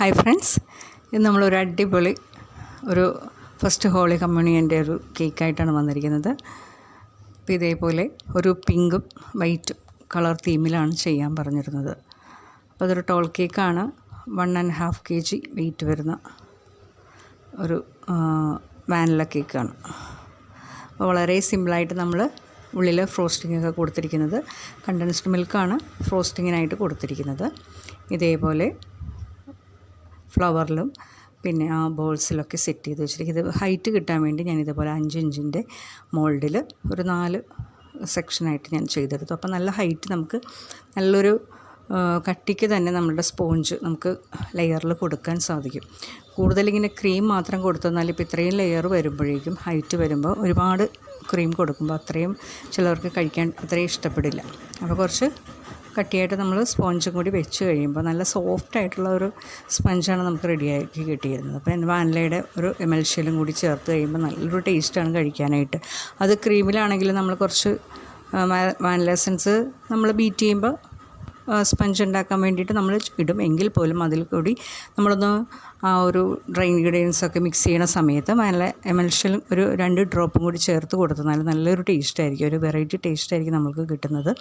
Hi friends ഇത് നമ്മളൊരു അടിപൊളി ഒരു ഫസ്റ്റ് ഹോളി കമ്മ്യൂണിയന്റെ ഒരു കേക്കായിട്ടാണ് വന്നിരിക്കുന്നത്. അപ്പോൾ ഇതേപോലെ ഒരു പിങ്കും വൈറ്റും കളർ തീമിലാണ് ചെയ്യാൻ പറഞ്ഞിരുന്നത്. അപ്പോൾ അതൊരു ടോൾ കേക്കാണ് one and half K G weight വരുന്ന ഒരു വാനില കേക്കാണ് അപ്പോൾ വളരെ സിമ്പിളായിട്ട് നമ്മൾ ഉള്ളിൽ ഫ്രോസ്റ്റിംഗ് ഒക്കെ കൊടുത്തിരിക്കുന്നത്. കണ്ടൻസ്ഡ് മിൽക്കാണ് ഫ്രോസ്റ്റിങ്ങിനായിട്ട് കൊടുത്തിരിക്കുന്നത്. ഇതേപോലെ ഫ്ലവറിലും പിന്നെ ആ ബോൾസിലൊക്കെ സെറ്റ് ചെയ്ത് വെച്ചിരിക്കും. ഇത് ഹൈറ്റ് കിട്ടാൻ വേണ്ടി ഞാൻ ഇതുപോലെ അഞ്ച് ഇഞ്ചിന്റെ മോൾഡിൽ ഒരു നാല് സെക്ഷനായിട്ട് ഞാൻ ചെയ്തെടുത്തു. അപ്പോൾ നല്ല ഹൈറ്റ് നമുക്ക് നല്ലൊരു കട്ടിക്ക് തന്നെ നമ്മളുടെ സ്പോഞ്ച് നമുക്ക് ലെയറിൽ കൊടുക്കാൻ സാധിക്കും. കൂടുതലിങ്ങനെ ക്രീം മാത്രം കൊടുത്തെന്നാൽ ഇപ്പോൾ ഇത്രയും ലെയർ വരുമ്പോഴേക്കും ഹൈറ്റ് വരുമ്പോൾ ഒരുപാട് ക്രീം കൊടുക്കുമ്പോൾ അത്രയും ചിലവർക്ക് കഴിക്കാൻ അത്രയും ഇഷ്ടപ്പെടില്ല. അപ്പോൾ കുറച്ച് കട്ടിയായിട്ട് നമ്മൾ സ്പോഞ്ചും കൂടി വെച്ച് കഴിയുമ്പോൾ നല്ല സോഫ്റ്റ് ആയിട്ടുള്ള ഒരു സ്പഞ്ചാണ് നമുക്ക് റെഡിയാക്കി കിട്ടിയിരുന്നത്. അപ്പോൾ എന്റെ വാനിലയുടെ ഒരു എമൽഷ്യലും കൂടി ചേർത്ത് കഴിയുമ്പോൾ നല്ലൊരു ടേസ്റ്റാണ് കഴിക്കാനായിട്ട്. അത് ക്രീമിലാണെങ്കിൽ നമ്മൾ കുറച്ച് വാനില എസൻസ് നമ്മൾ ബീറ്റ് ചെയ്യുമ്പോൾ സ്പഞ്ച് ഉണ്ടാക്കാൻ വേണ്ടിയിട്ട് നമ്മൾ ഇടും. എങ്കിൽ പോലും അതിൽ കൂടി നമ്മളൊന്ന് ആ ഒരു ഡ്രൈ ഇൻഗ്രീഡിയൻസ് ഒക്കെ മിക്സ് ചെയ്യുന്ന സമയത്ത് നല്ല എമൽഷ്യലും ഒരു രണ്ട് ഡ്രോപ്പും കൂടി ചേർത്ത് കൊടുത്താൽ നല്ലൊരു ടേസ്റ്റ് ആയിരിക്കും. ഒരു വെറൈറ്റി ടേസ്റ്റ് ആയിരിക്കും നമുക്ക് കിട്ടുന്നത്.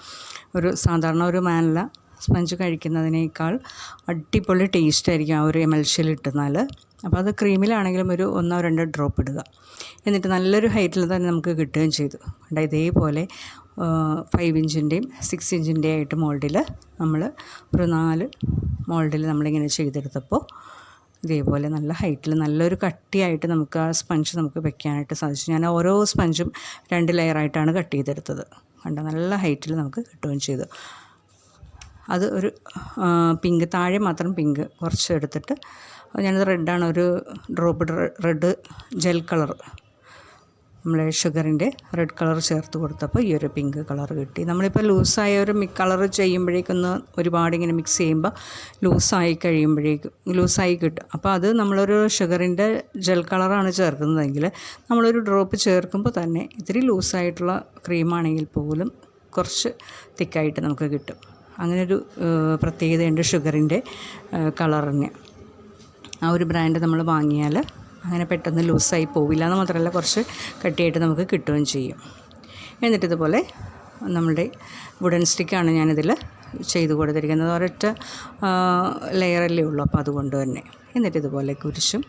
ഒരു സാധാരണ ഒരു മാനില സ്പഞ്ച് കഴിക്കുന്നതിനേക്കാൾ അടിപൊളി ടേസ്റ്റ് ആയിരിക്കും ആ ഒരു എമൽഷ്യൽ ഇട്ടുന്നാൽ അപ്പോൾ അത് ക്രീമിലാണെങ്കിലും ഒരു ഒന്നോ രണ്ടോ ഡ്രോപ്പ് ഇടുക. എന്നിട്ട് നല്ലൊരു ഹൈറ്റിൽ തന്നെ നമുക്ക് കിട്ടുകയും ചെയ്തു. ഇതേപോലെ ഫൈവ് ഇഞ്ചിന്റെയും സിക്സ് ഇഞ്ചിന്റെ ആയിട്ട് മോൾഡിൽ നമ്മൾ ഒരു നാല് മോൾഡിൽ നമ്മളിങ്ങനെ ചെയ്തെടുത്തപ്പോൾ ഇതേപോലെ നല്ല ഹൈറ്റിൽ നല്ലൊരു കട്ടിയായിട്ട് നമുക്ക് ആ സ്പഞ്ച് നമുക്ക് വെക്കാനായിട്ട് സാധിച്ചു. ഞാൻ ഓരോ സ്പഞ്ചും രണ്ട് ലെയറായിട്ടാണ് കട്ട് ചെയ്തെടുത്തത്. കണ്ട? നല്ല ഹൈറ്റിൽ നമുക്ക് കിട്ടുകയും ചെയ്തു. അത് ഒരു പിങ്ക് താഴെ മാത്രം പിങ്ക് കുറച്ച് എടുത്തിട്ട് ഞാനത് റെഡാണ് ഒരു ഡ്രോപ്പ് റെഡ് ജെൽ കളർ നമ്മൾ ഷുഗറിന്റെ റെഡ് കളർ ചേർത്ത് കൊടുത്തപ്പോൾ ഈ ഒരു പിങ്ക് കളർ കിട്ടി. നമ്മളിപ്പോൾ ലൂസായ ഒരു മി കളർ ചെയ്യുമ്പോഴേക്കൊന്ന് ഒരുപാട് ഇങ്ങനെ മിക്സ് ചെയ്യുമ്പോൾ ലൂസായി കഴിയുമ്പോഴേക്കും ലൂസായി കിട്ടും. അപ്പോൾ അത് നമ്മളൊരു ഷുഗറിന്റെ ജെൽ കളറാണ് ചേർക്കുന്നതെങ്കിൽ നമ്മളൊരു ഡ്രോപ്പ് ചേർക്കുമ്പോൾ തന്നെ ഇത്തിരി ലൂസായിട്ടുള്ള ക്രീമാണെങ്കിൽ പോലും കുറച്ച് തിക്കായിട്ട് നമുക്ക് കിട്ടും. അങ്ങനൊരു പ്രത്യേകതയുണ്ട് ഷുഗറിന്റെ കളറിന്. ആ ഒരു ബ്രാൻഡ് നമ്മൾ വാങ്ങിയാൽ അങ്ങനെ പെട്ടെന്ന് ലൂസായി പോവില്ല എന്ന് മാത്രമല്ല കുറച്ച് കട്ടിയായിട്ട് നമുക്ക് കിട്ടുകയും ചെയ്യും. എന്നിട്ടിതുപോലെ നമ്മുടെ വുഡൻ സ്റ്റിക്കാണ് ഞാനിതിൽ ചെയ്ത് കൊടുത്തിരിക്കുന്നത്. ഒരൊറ്റ ലെയറല്ലേ ഉള്ളൂ. അപ്പോൾ അതുകൊണ്ട് തന്നെ. എന്നിട്ട് ഇതുപോലെ കുരിശും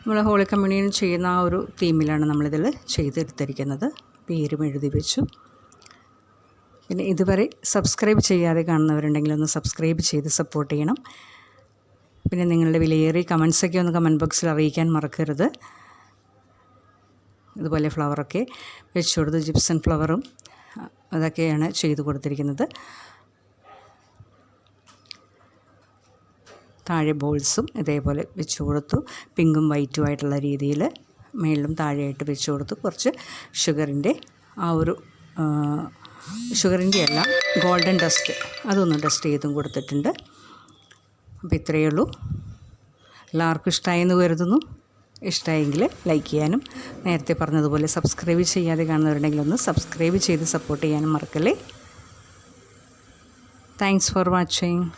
നമ്മൾ ഹോളി കമ്മ്യൂണിയൻ ചെയ്യുന്ന ആ ഒരു തീമിലാണ് നമ്മളിതിൽ ചെയ്തെടുത്തിരിക്കുന്നത്. പേരും എഴുതി വെച്ചു. പിന്നെ ഇതുവരെ സബ്സ്ക്രൈബ് ചെയ്യാതെ കാണുന്നവരുണ്ടെങ്കിൽ ഒന്ന് സബ്സ്ക്രൈബ് ചെയ്ത് സപ്പോർട്ട് ചെയ്യണം. പിന്നെ നിങ്ങളുടെ വിലയേറിയ കമൻസൊക്കെ ഒന്ന് കമന്റ് ബോക്സിൽ അറിയിക്കാൻ മറക്കരുത്. ഇതുപോലെ ഫ്ലവറൊക്കെ വെച്ച് കൊടുത്ത് ജിപ്സൺ ഫ്ലവറും അതൊക്കെയാണ് ചെയ്തു കൊടുത്തിരിക്കുന്നത്. താഴെ ബോൾസും ഇതേപോലെ വെച്ച് കൊടുത്തു. പിങ്കും വൈറ്റും ആയിട്ടുള്ള രീതിയിൽ മേളിലും താഴെയായിട്ട് വെച്ച് കൊടുത്തു. കുറച്ച് ഷുഗറിന്റെ ആ ഒരു ഷുഗറിന്റെ അല്ല ഗോൾഡൻ ഡസ്റ്റ് അതൊന്ന് ഡസ്റ്റ് ചെയ്തും കൊടുത്തിട്ടുണ്ട്. അപ്പോൾ ഇത്രയേ ഉള്ളൂ. എല്ലാവർക്കും ഇഷ്ടമായെന്ന് കരുതുന്നു. ഇഷ്ടമായെങ്കിൽ ലൈക്ക് ചെയ്യാനും നേരത്തെ പറഞ്ഞതുപോലെ സബ്സ്ക്രൈബ് ചെയ്യാതെ കാണുന്നവരുണ്ടെങ്കിൽ ഒന്ന് സബ്സ്ക്രൈബ് ചെയ്ത് സപ്പോർട്ട് ചെയ്യാനും മറക്കല്ലേ. Thanks for watching